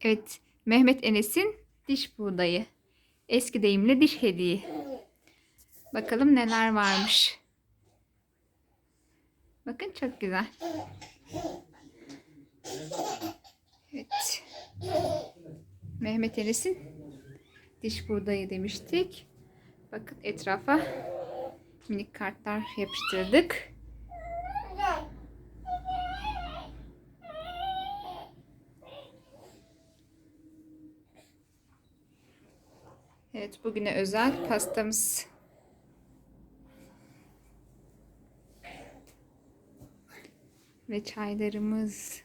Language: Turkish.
Evet, Mehmet Enes'in diş buğdayı. Eski deyimle diş hediye. Bakalım neler varmış. Bakın çok güzel. Evet. Mehmet Enes'in diş buğdayı demiştik. Bakın etrafa minik kartlar yapıştırdık. Evet, bugüne özel pastamız. Ve çaylarımız.